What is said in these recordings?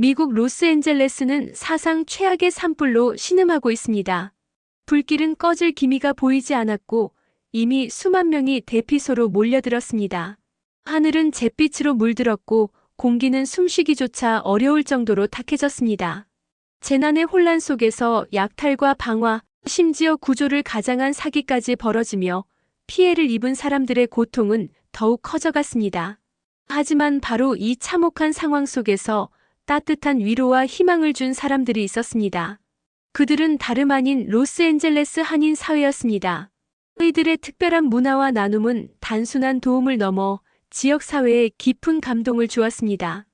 미국 로스앤젤레스는 사상 최악의 산불로 신음하고 있습니다. 불길은 꺼질 기미가 보이지 않았고 이미 수만 명이 대피소로 몰려들었습니다. 하늘은 잿빛으로 물들었고 공기는 숨쉬기조차 어려울 정도로 탁해졌습니다. 재난의 혼란 속에서 약탈과 방화, 심지어 구조를 가장한 사기까지 벌어지며 피해를 입은 사람들의 고통은 더욱 커져갔습니다. 하지만 바로 이 참혹한 상황 속에서 따뜻한 위로와 희망을 준 사람들이 있었습니다. 그들은 다름 아닌 로스앤젤레스 한인 사회였습니다. 이들의 특별한 문화와 나눔은 단순한 도움을 넘어 지역 사회에 깊은 감동을 주었습니다.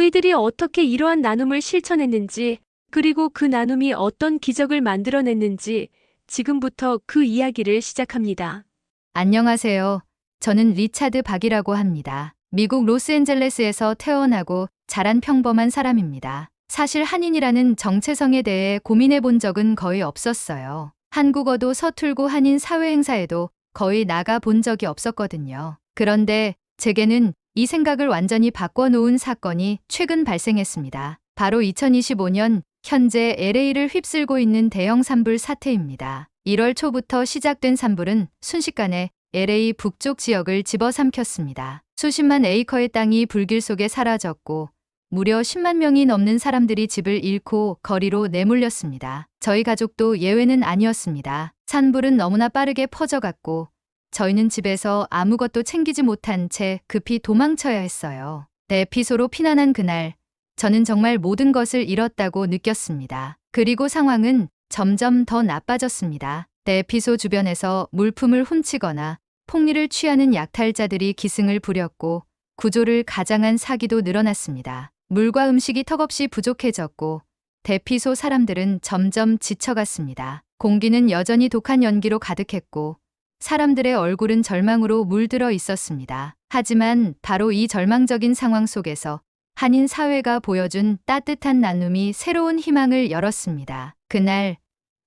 이들이 어떻게 이러한 나눔을 실천했는지, 그리고 그 나눔이 어떤 기적을 만들어냈는지 지금부터 그 이야기를 시작합니다. 안녕하세요. 저는 리차드 박이라고 합니다. 미국 로스앤젤레스에서 태어나고 자란 평범한 사람입니다. 사실 한인이라는 정체성에 대해 고민해 본 적은 거의 없었어요. 한국어도 서툴고 한인 사회 행사에도 거의 나가 본 적이 없었거든요. 그런데 제게는 이 생각을 완전히 바꿔놓은 사건이 최근 발생했습니다. 바로 2025년 현재 LA를 휩쓸고 있는 대형 산불 사태입니다. 1월 초부터 시작된 산불은 순식간에 LA 북쪽 지역을 집어삼켰습니다. 수십만 에이커의 땅이 불길 속에 사라졌고 무려 10만 명이 넘는 사람들이 집을 잃고 거리로 내몰렸습니다. 저희 가족도 예외는 아니었습니다. 산불은 너무나 빠르게 퍼져갔고 저희는 집에서 아무것도 챙기지 못한 채 급히 도망쳐야 했어요. 대피소로 피난한 그날 저는 정말 모든 것을 잃었다고 느꼈습니다. 그리고 상황은 점점 더 나빠졌습니다. 대피소 주변에서 물품을 훔치거나 폭리를 취하는 약탈자들이 기승을 부렸고 구조를 가장한 사기도 늘어났습니다. 물과 음식이 턱없이 부족해졌고 대피소 사람들은 점점 지쳐갔습니다. 공기는 여전히 독한 연기로 가득했고 사람들의 얼굴은 절망으로 물들어 있었습니다. 하지만 바로 이 절망적인 상황 속에서 한인 사회가 보여준 따뜻한 나눔이 새로운 희망을 열었습니다. 그날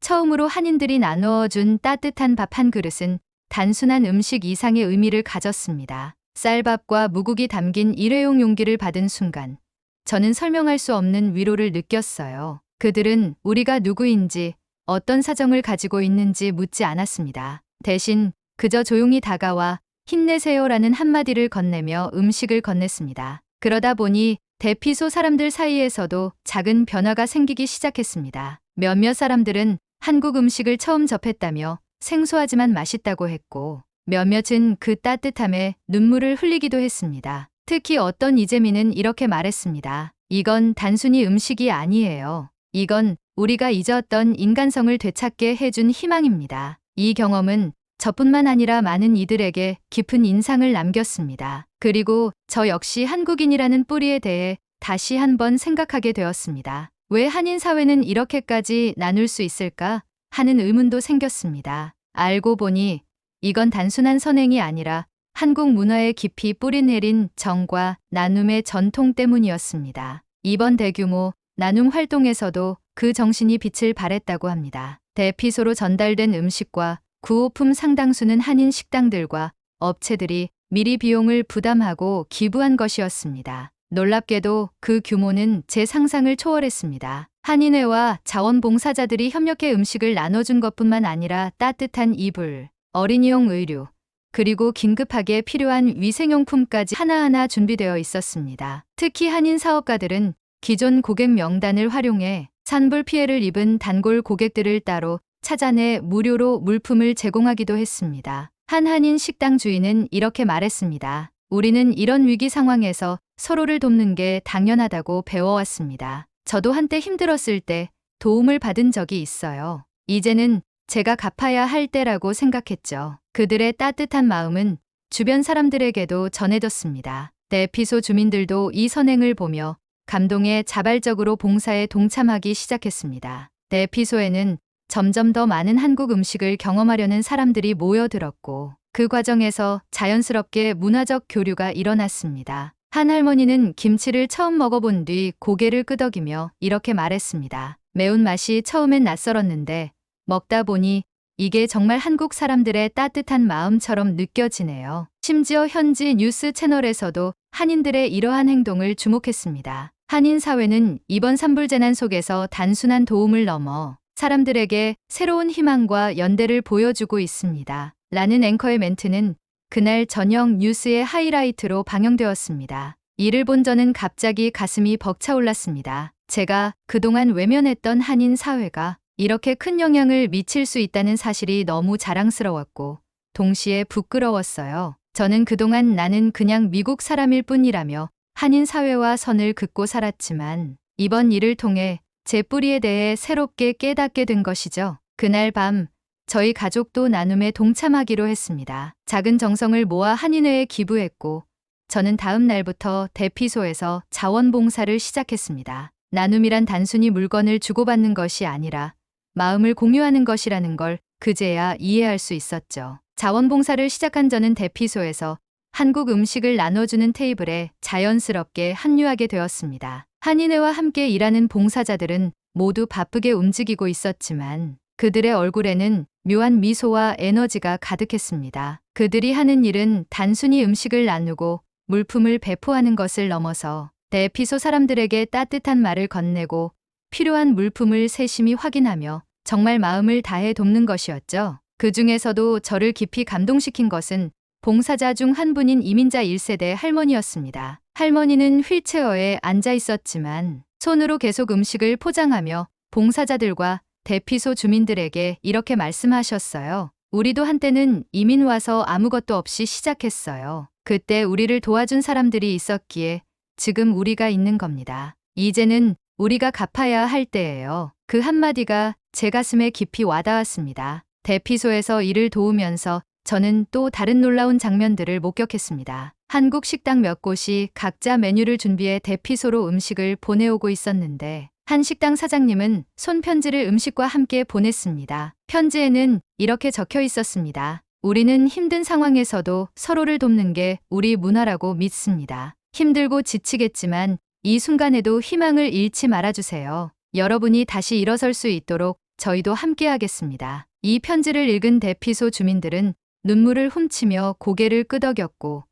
처음으로 한인들이 나누어 준 따뜻한 밥 한 그릇은 단순한 음식 이상의 의미를 가졌습니다. 쌀밥과 무국이 담긴 일회용 용기를 받은 순간 저는 설명할 수 없는 위로를 느꼈어요. 그들은 우리가 누구인지 어떤 사정을 가지고 있는지 묻지 않았습니다. 대신 그저 조용히 다가와 힘내세요라는 한마디를 건네며 음식을 건넸습니다. 그러다 보니 대피소 사람들 사이에서도 작은 변화가 생기기 시작했습니다. 몇몇 사람들은 한국 음식을 처음 접했다며 생소하지만 맛있다고 했고 몇몇은 그 따뜻함에 눈물을 흘리기도 했습니다. 특히 어떤 이재민은 이렇게 말했습니다. 이건 단순히 음식이 아니에요. 이건 우리가 잊었던 인간성을 되찾게 해준 희망입니다. 이 경험은 저뿐만 아니라 많은 이들에게 깊은 인상을 남겼습니다. 그리고 저 역시 한국인이라는 뿌리에 대해 다시 한번 생각하게 되었습니다. 왜 한인 사회는 이렇게까지 나눌 수 있을까 하는 의문도 생겼습니다. 알고 보니 이건 단순한 선행이 아니라 한국 문화에 깊이 뿌리 내린 정과 나눔의 전통 때문이었습니다. 이번 대규모 나눔 활동에서도 그 정신이 빛을 발했다고 합니다. 대피소로 전달된 음식과 구호품 상당수는 한인 식당들과 업체들이 미리 비용을 부담하고 기부한 것이었습니다. 놀랍게도 그 규모는 제 상상을 초월했습니다. 한인회와 자원봉사자들이 협력해 음식을 나눠준 것뿐만 아니라 따뜻한 이불, 어린이용 의류, 그리고 긴급하게 필요한 위생용품까지 하나하나 준비되어 있었습니다. 특히 한인 사업가들은 기존 고객 명단을 활용해 산불 피해를 입은 단골 고객들을 따로 찾아내 무료로 물품을 제공하기도 했습니다. 한 한인 식당 주인은 이렇게 말했습니다. 우리는 이런 위기 상황에서 서로를 돕는 게 당연하다고 배워왔습니다. 저도 한때 힘들었을 때 도움을 받은 적이 있어요. 이제는 제가 갚아야 할 때라고 생각했죠. 그들의 따뜻한 마음은 주변 사람들에게도 전해졌습니다. 대피소 주민들도 이 선행을 보며 감동에 자발적으로 봉사에 동참하기 시작했습니다. 대피소에는 점점 더 많은 한국 음식을 경험하려는 사람들이 모여들었고 그 과정에서 자연스럽게 문화적 교류가 일어났습니다. 한 할머니는 김치를 처음 먹어본 뒤 고개를 끄덕이며 이렇게 말했습니다. 매운맛이 처음엔 낯설었는데 먹다 보니 이게 정말 한국 사람들의 따뜻한 마음처럼 느껴지네요. 심지어 현지 뉴스 채널에서도 한인들의 이러한 행동을 주목했습니다. 한인 사회는 이번 산불재난 속에서 단순한 도움을 넘어 사람들에게 새로운 희망과 연대를 보여주고 있습니다. 라는 앵커의 멘트는 그날 저녁 뉴스의 하이라이트로 방영되었습니다. 이를 본 저는 갑자기 가슴이 벅차올랐습니다. 제가 그동안 외면했던 한인 사회가 이렇게 큰 영향을 미칠 수 있다는 사실이 너무 자랑스러웠고 동시에 부끄러웠어요. 저는 그동안 나는 그냥 미국 사람일 뿐이라며 한인 사회와 선을 긋고 살았지만 이번 일을 통해 제 뿌리에 대해 새롭게 깨닫게 된 것이죠. 그날 밤 저희 가족도 나눔에 동참하기로 했습니다. 작은 정성을 모아 한인회에 기부했고 저는 다음 날부터 대피소에서 자원봉사를 시작했습니다. 나눔이란 단순히 물건을 주고받는 것이 아니라 마음을 공유하는 것이라는 걸 그제야 이해할 수 있었죠. 자원봉사를 시작한 저는 대피소에서 한국 음식을 나눠주는 테이블에 자연스럽게 합류하게 되었습니다. 한인회와 함께 일하는 봉사자들은 모두 바쁘게 움직이고 있었지만 그들의 얼굴에는 묘한 미소와 에너지가 가득했습니다. 그들이 하는 일은 단순히 음식을 나누고 물품을 배포하는 것을 넘어서 대피소 사람들에게 따뜻한 말을 건네고 필요한 물품을 세심히 확인하며 정말 마음을 다해 돕는 것이었죠. 그 중에서도 저를 깊이 감동시킨 것은 봉사자 중 한 분인 이민자 1세대 할머니였습니다. 할머니는 휠체어에 앉아 있었지만 손으로 계속 음식을 포장하며 봉사자들과 대피소 주민들에게 이렇게 말씀하셨어요. 우리도 한때는 이민 와서 아무것도 없이 시작했어요. 그때 우리를 도와준 사람들이 있었기에 지금 우리가 있는 겁니다. 이제는 우리가 갚아야 할 때예요. 그 한마디가 제 가슴에 깊이 와닿았습니다. 대피소에서 일을 도우면서 저는 또 다른 놀라운 장면들을 목격했습니다. 한국 식당 몇 곳이 각자 메뉴를 준비해 대피소로 음식을 보내오고 있었는데 한 식당 사장님은 손편지를 음식과 함께 보냈습니다. 편지에는 이렇게 적혀 있었습니다. 우리는 힘든 상황에서도 서로를 돕는 게 우리 문화라고 믿습니다. 힘들고 지치겠지만 이 순간에도 희망을 잃지 말아주세요. 여러분이 다시 일어설 수 있도록 저희도 함께 하겠습니다. 이 편지를 읽은 대피소 주민들은 눈물을 훔치며 고개를 끄덕였고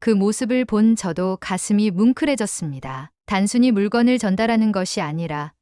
그 모습을 본 저도 가슴이 뭉클해졌습니다. 단순히 물건을 전달하는 것이 아니라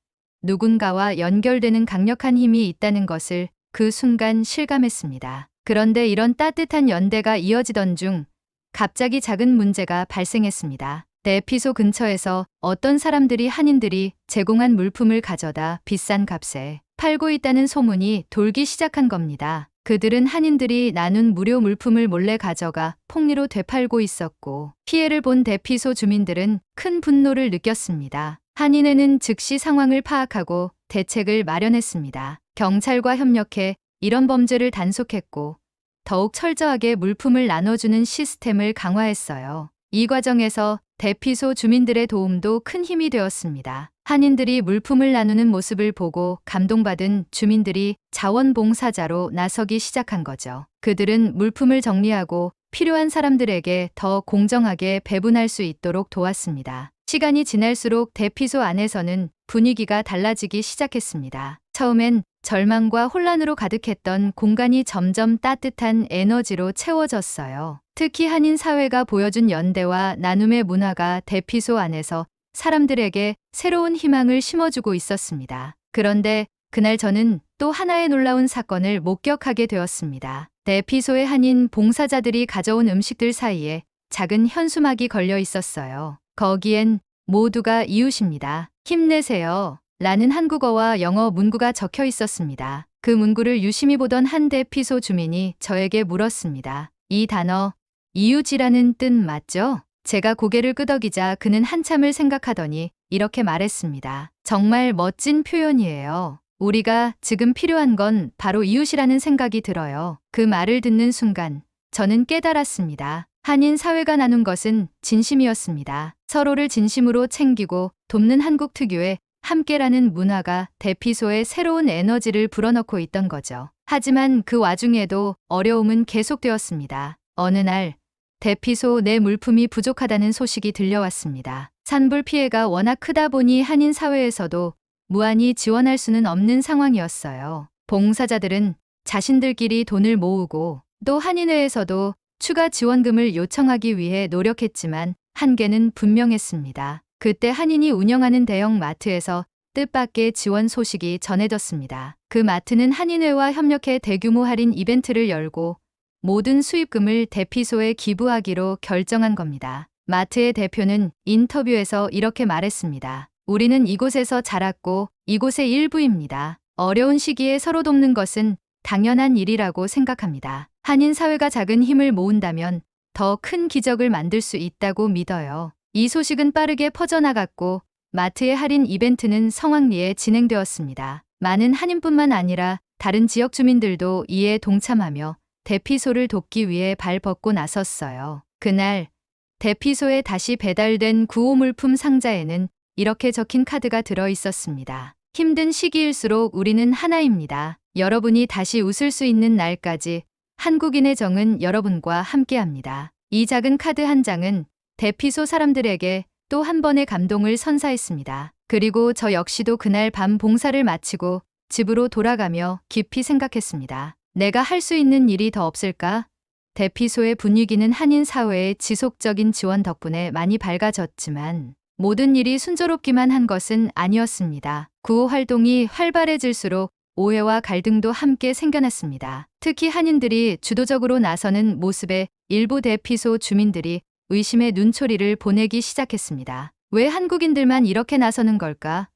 누군가와 연결되는 강력한 힘이 있다는 것을 그 순간 실감했습니다. 그런데 이런 따뜻한 연대가 이어지던 중 갑자기 작은 문제가 발생했습니다. 대피소 근처에서 어떤 사람들이 한인들이 제공한 물품을 가져다 비싼 값에 팔고 있다는 소문이 돌기 시작한 겁니다. 그들은 한인들이 나눈 무료 물품을 몰래 가져가 폭리로 되팔고 있었고 피해를 본 대피소 주민들은 큰 분노를 느꼈습니다. 한인회는 즉시 상황을 파악하고 대책을 마련했습니다. 경찰과 협력해 이런 범죄를 단속했고 더욱 철저하게 물품을 나눠주는 시스템을 강화했어요. 이 과정에서 대피소 주민들의 도움도 큰 힘이 되었습니다. 한인들이 물품을 나누는 모습을 보고 감동받은 주민들이 자원봉사자로 나서기 시작한 거죠. 그들은 물품을 정리하고 필요한 사람들에게 더 공정하게 배분할 수 있도록 도왔습니다. 시간이 지날수록 대피소 안에서는 분위기가 달라지기 시작했습니다. 처음엔 절망과 혼란으로 가득했던 공간이 점점 따뜻한 에너지로 채워졌어요. 특히 한인 사회가 보여준 연대와 나눔의 문화가 대피소 안에서 사람들에게 새로운 희망을 심어주고 있었습니다. 그런데 그날 저는 또 하나의 놀라운 사건을 목격하게 되었습니다. 대피소의 한인 봉사자들이 가져온 음식들 사이에 작은 현수막이 걸려 있었어요. 거기엔 모두가 이웃입니다. 힘내세요. 라는 한국어와 영어 문구가 적혀 있었습니다. 그 문구를 유심히 보던 한 대피소 주민이 저에게 물었습니다. 이 단어, 이웃이라는 뜻 맞죠? 제가 고개를 끄덕이자 그는 한참을 생각하더니 이렇게 말했습니다. 정말 멋진 표현이에요. 우리가 지금 필요한 건 바로 이웃이라는 생각이 들어요. 그 말을 듣는 순간 저는 깨달았습니다. 한인 사회가 나눈 것은 진심이었습니다. 서로를 진심으로 챙기고 돕는 한국 특유의 함께라는 문화가 대피소에 새로운 에너지를 불어넣고 있던 거죠. 하지만 그 와중에도 어려움은 계속되었습니다. 어느 날 대피소 내 물품이 부족하다는 소식이 들려왔습니다. 산불 피해가 워낙 크다 보니 한인 사회에서도 무한히 지원할 수는 없는 상황이었어요. 봉사자들은 자신들끼리 돈을 모으고 또 한인회에서도 추가 지원금을 요청하기 위해 노력했지만 한계는 분명했습니다. 그때 한인이 운영하는 대형 마트에서 뜻밖의 지원 소식이 전해졌습니다. 그 마트는 한인회와 협력해 대규모 할인 이벤트를 열고 모든 수입금을 대피소에 기부하기로 결정한 겁니다. 마트의 대표는 인터뷰에서 이렇게 말했습니다. 우리는 이곳에서 자랐고 이곳의 일부입니다. 어려운 시기에 서로 돕는 것은 당연한 일이라고 생각합니다. 한인 사회가 작은 힘을 모은다면 더 큰 기적을 만들 수 있다고 믿어요. 이 소식은 빠르게 퍼져나갔고 마트의 할인 이벤트는 성황리에 진행되었습니다. 많은 한인뿐만 아니라 다른 지역 주민들도 이에 동참하며 대피소를 돕기 위해 발 벗고 나섰어요. 그날 대피소에 다시 배달된 구호물품 상자에는 이렇게 적힌 카드가 들어 있었습니다. 힘든 시기일수록 우리는 하나입니다. 여러분이 다시 웃을 수 있는 날까지 한국인의 정은 여러분과 함께합니다. 이 작은 카드 한 장은 대피소 사람들에게 또 한 번의 감동을 선사했습니다. 그리고 저 역시도 그날 밤 봉사를 마치고 집으로 돌아가며 깊이 생각했습니다. 내가 할 수 있는 일이 더 없을까? 대피소의 분위기는 한인 사회의 지속적인 지원 덕분에 많이 밝아졌지만 모든 일이 순조롭기만 한 것은 아니었습니다. 구호 활동이 활발해질수록 오해와 갈등도 함께 생겨났습니다. 특히 한인들이 주도적으로 나서는 모습에 일부 대피소 주민들이 의심의 눈초리를 보내기 시작했습니다. 왜 한국인들만 이렇게 나서는 걸까?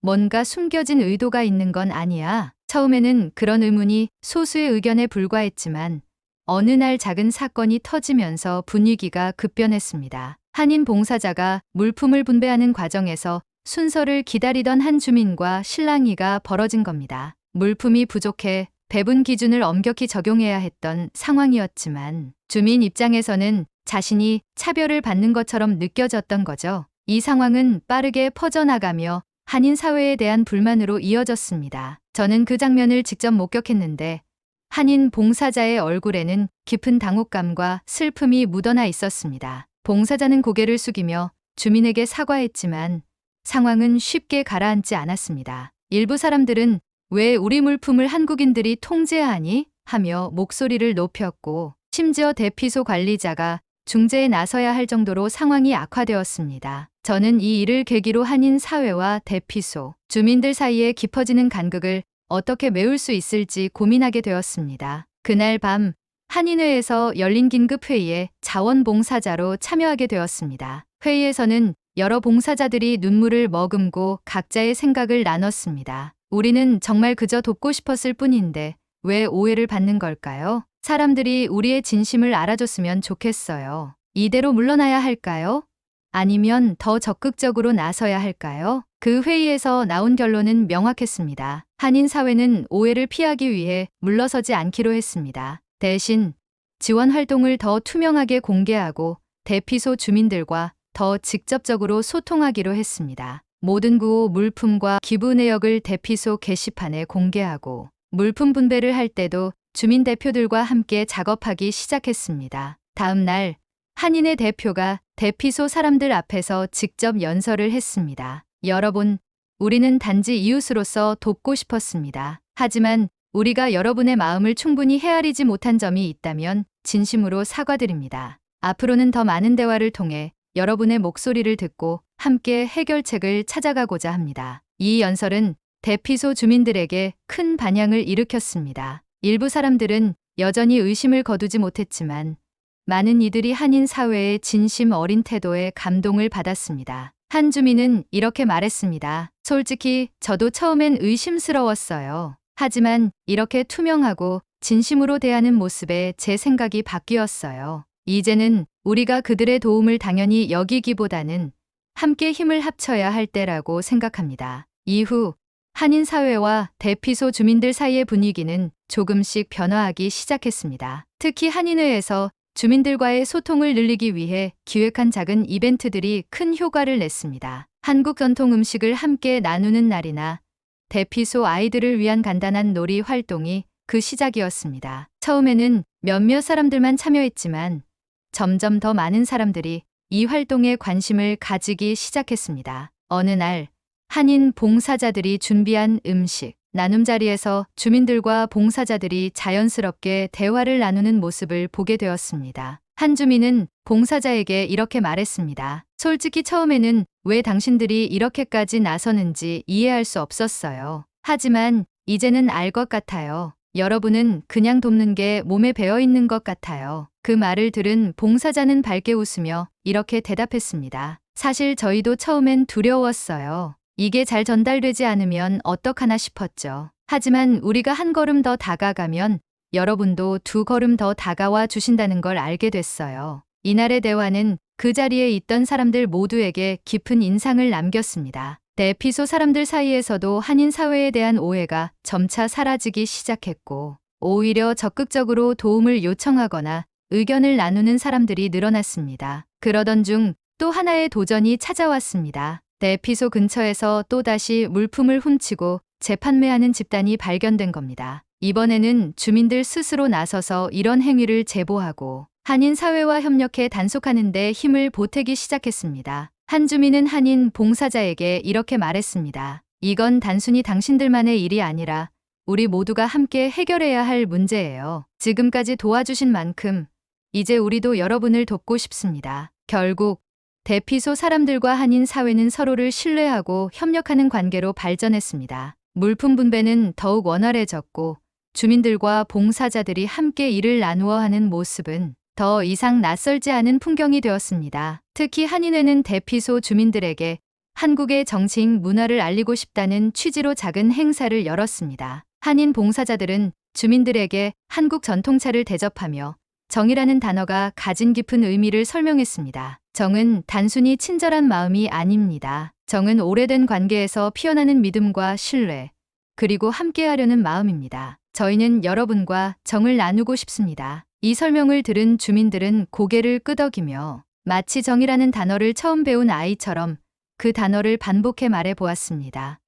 뭔가 숨겨진 의도가 있는 건 아니야. 처음에는 그런 의문이 소수의 의견에 불과했지만 어느 날 작은 사건이 터지면서 분위기가 급변했습니다. 한인 봉사자가 물품을 분배하는 과정에서 순서를 기다리던 한 주민과 실랑이가 벌어진 겁니다. 물품이 부족해 배분 기준을 엄격히 적용해야 했던 상황이었지만 주민 입장에서는 자신이 차별을 받는 것처럼 느껴졌던 거죠. 이 상황은 빠르게 퍼져나가며 한인 사회에 대한 불만으로 이어졌습니다. 저는 그 장면을 직접 목격했는데 한인 봉사자의 얼굴에는 깊은 당혹감과 슬픔이 묻어나 있었습니다. 봉사자는 고개를 숙이며 주민에게 사과했지만 상황은 쉽게 가라앉지 않았습니다. 일부 사람들은 왜 우리 물품을 한국인들이 통제하니? 하며 목소리를 높였고 심지어 대피소 관리자가 중재에 나서야 할 정도로 상황이 악화되었습니다. 저는 이 일을 계기로 한인 사회와 대피소, 주민들 사이에 깊어지는 간극을 어떻게 메울 수 있을지 고민하게 되었습니다. 그날 밤 한인회에서 열린 긴급회의에 자원봉사자로 참여하게 되었습니다. 회의에서는 여러 봉사자들이 눈물을 머금고 각자의 생각을 나눴습니다. 우리는 정말 그저 돕고 싶었을 뿐인데 왜 오해를 받는 걸까요? 사람들이 우리의 진심을 알아줬으면 좋겠어요. 이대로 물러나야 할까요? 아니면 더 적극적으로 나서야 할까요? 그 회의에서 나온 결론은 명확했습니다. 한인 사회는 오해를 피하기 위해 물러서지 않기로 했습니다. 대신 지원 활동을 더 투명하게 공개하고 대피소 주민들과 더 직접적으로 소통하기로 했습니다. 모든 구호 물품과 기부 내역을 대피소 게시판에 공개하고 물품 분배를 할 때도 주민 대표들과 함께 작업하기 시작했습니다. 다음 날 한인의 대표가 대피소 사람들 앞에서 직접 연설을 했습니다. 여러분, 우리는 단지 이웃으로서 돕고 싶었습니다. 하지만 우리가 여러분의 마음을 충분히 헤아리지 못한 점이 있다면 진심으로 사과드립니다. 앞으로는 더 많은 대화를 통해 여러분의 목소리를 듣고 함께 해결책을 찾아가고자 합니다. 이 연설은 대피소 주민들에게 큰 반향을 일으켰습니다. 일부 사람들은 여전히 의심을 거두지 못했지만 많은 이들이 한인 사회의 진심 어린 태도에 감동을 받았습니다. 한 주민은 이렇게 말했습니다. 솔직히 저도 처음엔 의심스러웠어요. 하지만 이렇게 투명하고 진심으로 대하는 모습에 제 생각이 바뀌었어요. 이제는 우리가 그들의 도움을 당연히 여기기보다는 함께 힘을 합쳐야 할 때라고 생각합니다. 이후 한인 사회와 대피소 주민들 사이의 분위기는 조금씩 변화하기 시작했습니다. 특히 한인회에서 주민들과의 소통을 늘리기 위해 기획한 작은 이벤트들이 큰 효과를 냈습니다. 한국 전통 음식을 함께 나누는 날이나 대피소 아이들을 위한 간단한 놀이 활동이 그 시작이었습니다. 처음에는 몇몇 사람들만 참여했지만 점점 더 많은 사람들이 이 활동에 관심을 가지기 시작했습니다. 어느 날 한인 봉사자들이 준비한 음식, 나눔 자리에서 주민들과 봉사자들이 자연스럽게 대화를 나누는 모습을 보게 되었습니다. 한 주민은 봉사자에게 이렇게 말했습니다. 솔직히 처음에는 왜 당신들이 이렇게까지 나서는지 이해할 수 없었어요. 하지만 이제는 알 것 같아요. 여러분은 그냥 돕는 게 몸에 배어 있는 것 같아요. 그 말을 들은 봉사자는 밝게 웃으며 이렇게 대답했습니다. 사실 저희도 처음엔 두려웠어요. 이게 잘 전달되지 않으면 어떡하나 싶었죠. 하지만 우리가 한 걸음 더 다가가면 여러분도 두 걸음 더 다가와 주신다는 걸 알게 됐어요. 이날의 대화는 그 자리에 있던 사람들 모두에게 깊은 인상을 남겼습니다. 대피소 사람들 사이에서도 한인 사회에 대한 오해가 점차 사라지기 시작했고, 오히려 적극적으로 도움을 요청하거나 의견을 나누는 사람들이 늘어났습니다. 그러던 중 또 하나의 도전이 찾아왔습니다. 대피소 근처에서 또다시 물품을 훔치고 재판매하는 집단이 발견된 겁니다. 이번에는 주민들 스스로 나서서 이런 행위를 제보하고 한인 사회와 협력해 단속하는 데 힘을 보태기 시작했습니다. 한 주민은 한인 봉사자에게 이렇게 말했습니다. 이건 단순히 당신들만의 일이 아니라 우리 모두가 함께 해결해야 할 문제예요. 지금까지 도와주신 만큼 이제 우리도 여러분을 돕고 싶습니다. 결국 대피소 사람들과 한인 사회는 서로를 신뢰하고 협력하는 관계로 발전했습니다. 물품 분배는 더욱 원활해졌고 주민들과 봉사자들이 함께 일을 나누어 하는 모습은 더 이상 낯설지 않은 풍경이 되었습니다. 특히 한인회는 대피소 주민들에게 한국의 정치인 문화를 알리고 싶다는 취지로 작은 행사를 열었습니다. 한인 봉사자들은 주민들에게 한국 전통차를 대접하며 정이라는 단어가 가진 깊은 의미를 설명했습니다. 정은 단순히 친절한 마음이 아닙니다. 정은 오래된 관계에서 피어나는 믿음과 신뢰, 그리고 함께하려는 마음입니다. 저희는 여러분과 정을 나누고 싶습니다. 이 설명을 들은 주민들은 고개를 끄덕이며 마치 정이라는 단어를 처음 배운 아이처럼 그 단어를 반복해 말해 보았습니다.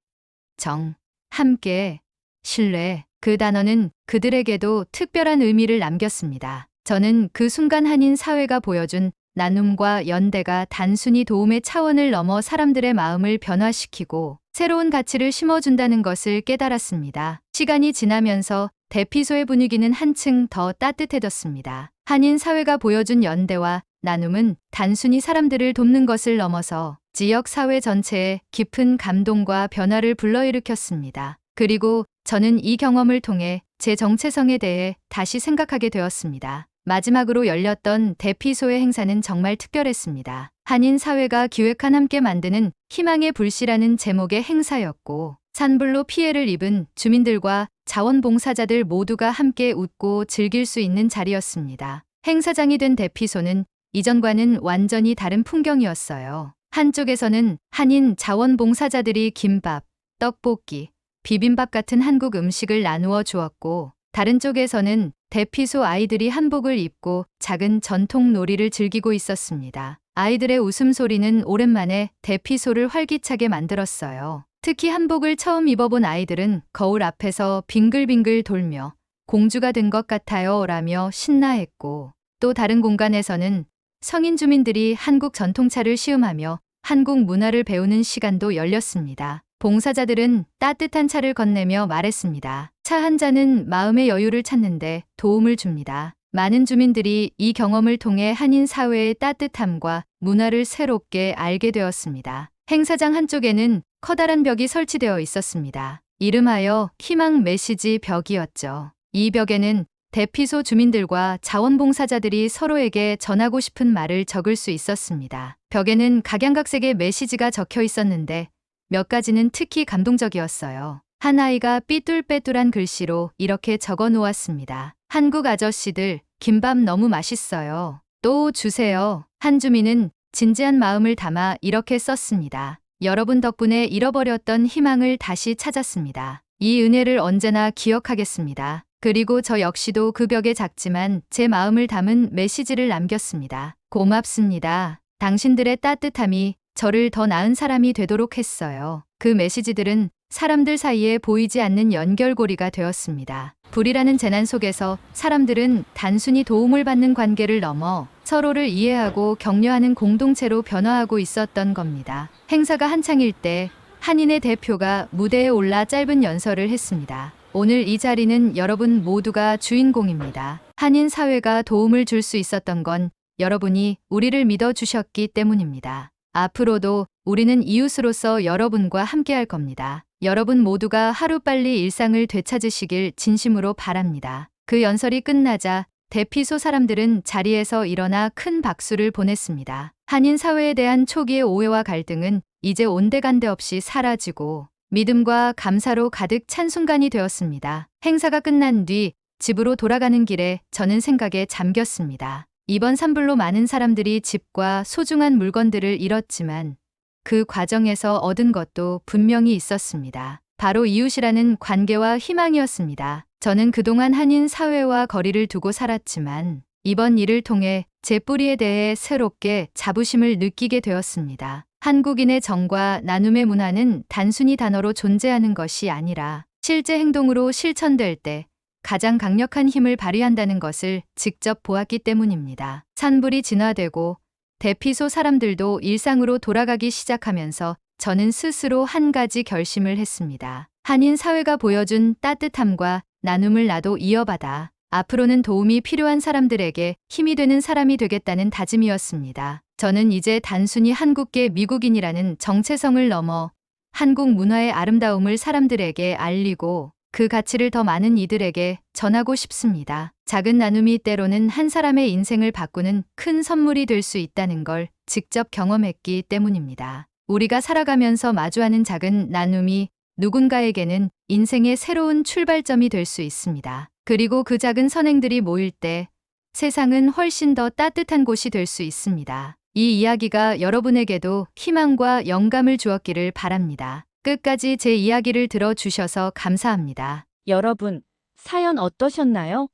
정, 함께, 신뢰, 그 단어는 그들에게도 특별한 의미를 남겼습니다. 저는 그 순간 한인 사회가 보여준 나눔과 연대가 단순히 도움의 차원을 넘어 사람들의 마음을 변화시키고 새로운 가치를 심어준다는 것을 깨달았습니다. 시간이 지나면서 대피소의 분위기는 한층 더 따뜻해졌습니다. 한인 사회가 보여준 연대와 나눔은 단순히 사람들을 돕는 것을 넘어서 지역 사회 전체에 깊은 감동과 변화를 불러일으켰습니다. 그리고 저는 이 경험을 통해 제 정체성에 대해 다시 생각하게 되었습니다. 마지막으로 열렸던 대피소의 행사는 정말 특별했습니다. 한인 사회가 기획한 함께 만드는 희망의 불씨라는 제목의 행사였고 산불로 피해를 입은 주민들과 자원봉사자들 모두가 함께 웃고 즐길 수 있는 자리였습니다. 행사장이 된 대피소는 이전과는 완전히 다른 풍경이었어요. 한쪽에서는 한인 자원봉사자들이 김밥, 떡볶이, 비빔밥 같은 한국 음식을 나누어 주었고 다른 쪽에서는 대피소 아이들이 한복을 입고 작은 전통 놀이를 즐기고 있었습니다. 아이들의 웃음소리는 오랜만에 대피소를 활기차게 만들었어요. 특히 한복을 처음 입어본 아이들은 거울 앞에서 빙글빙글 돌며 공주가 된 것 같아요 라며 신나했고 또 다른 공간에서는 성인 주민들이 한국 전통차를 시음하며 한국 문화를 배우는 시간도 열렸습니다. 봉사자들은 따뜻한 차를 건네며 말했습니다. 차 한 잔은 마음의 여유를 찾는데 도움을 줍니다. 많은 주민들이 이 경험을 통해 한인 사회의 따뜻함과 문화를 새롭게 알게 되었습니다. 행사장 한쪽에는 커다란 벽이 설치되어 있었습니다. 이름하여 희망 메시지 벽이었죠. 이 벽에는 대피소 주민들과 자원봉사자들이 서로에게 전하고 싶은 말을 적을 수 있었습니다. 벽에는 각양각색의 메시지가 적혀 있었는데 몇 가지는 특히 감동적이었어요. 한 아이가 삐뚤빼뚤한 글씨로 이렇게 적어 놓았습니다. 한국 아저씨들, 김밥 너무 맛있어요. 또 주세요. 한 주민은 진지한 마음을 담아 이렇게 썼습니다. 여러분 덕분에 잃어버렸던 희망을 다시 찾았습니다. 이 은혜를 언제나 기억하겠습니다. 그리고 저 역시도 그 벽에 작지만 제 마음을 담은 메시지를 남겼습니다. 고맙습니다. 당신들의 따뜻함이 저를 더 나은 사람이 되도록 했어요. 그 메시지들은 사람들 사이에 보이지 않는 연결고리가 되었습니다. 불이라는 재난 속에서 사람들은 단순히 도움을 받는 관계를 넘어 서로를 이해하고 격려하는 공동체로 변화하고 있었던 겁니다. 행사가 한창일 때 한인의 대표가 무대에 올라 짧은 연설을 했습니다. 오늘 이 자리는 여러분 모두가 주인공입니다. 한인 사회가 도움을 줄 수 있었던 건 여러분이 우리를 믿어 주셨기 때문입니다. 앞으로도 우리는 이웃으로서 여러분과 함께 할 겁니다. 여러분 모두가 하루빨리 일상을 되찾으시길 진심으로 바랍니다. 그 연설이 끝나자 대피소 사람들은 자리에서 일어나 큰 박수를 보냈습니다. 한인 사회에 대한 초기의 오해와 갈등은 이제 온데간데 없이 사라지고 믿음과 감사로 가득 찬 순간이 되었습니다. 행사가 끝난 뒤 집으로 돌아가는 길에 저는 생각에 잠겼습니다. 이번 산불로 많은 사람들이 집과 소중한 물건들을 잃었지만 그 과정에서 얻은 것도 분명히 있었습니다. 바로 이웃이라는 관계와 희망이었습니다. 저는 그동안 한인 사회와 거리를 두고 살았지만 이번 일을 통해 제 뿌리에 대해 새롭게 자부심을 느끼게 되었습니다. 한국인의 정과 나눔의 문화는 단순히 단어로 존재하는 것이 아니라 실제 행동으로 실천될 때 가장 강력한 힘을 발휘한다는 것을 직접 보았기 때문입니다. 산불이 진화되고 대피소 사람들도 일상으로 돌아가기 시작하면서 저는 스스로 한 가지 결심을 했습니다. 한인 사회가 보여준 따뜻함과 나눔을 나도 이어받아 앞으로는 도움이 필요한 사람들에게 힘이 되는 사람이 되겠다는 다짐이었습니다. 저는 이제 단순히 한국계 미국인이라는 정체성을 넘어 한국 문화의 아름다움을 사람들에게 알리고 그 가치를 더 많은 이들에게 전하고 싶습니다. 작은 나눔이 때로는 한 사람의 인생을 바꾸는 큰 선물이 될 수 있다는 걸 직접 경험했기 때문입니다. 우리가 살아가면서 마주하는 작은 나눔이 누군가에게는 인생의 새로운 출발점이 될 수 있습니다. 그리고 그 작은 선행들이 모일 때 세상은 훨씬 더 따뜻한 곳이 될 수 있습니다. 이 이야기가 여러분에게도 희망과 영감을 주었기를 바랍니다. 끝까지 제 이야기를 들어주셔서 감사합니다. 여러분, 사연 어떠셨나요?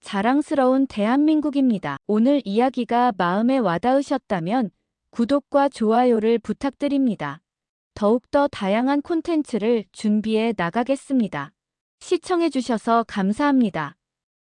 자랑스러운 대한민국입니다. 오늘 이야기가 마음에 와닿으셨다면 구독과 좋아요를 부탁드립니다. 더욱더 다양한 콘텐츠를 준비해 나가겠습니다. 시청해주셔서 감사합니다.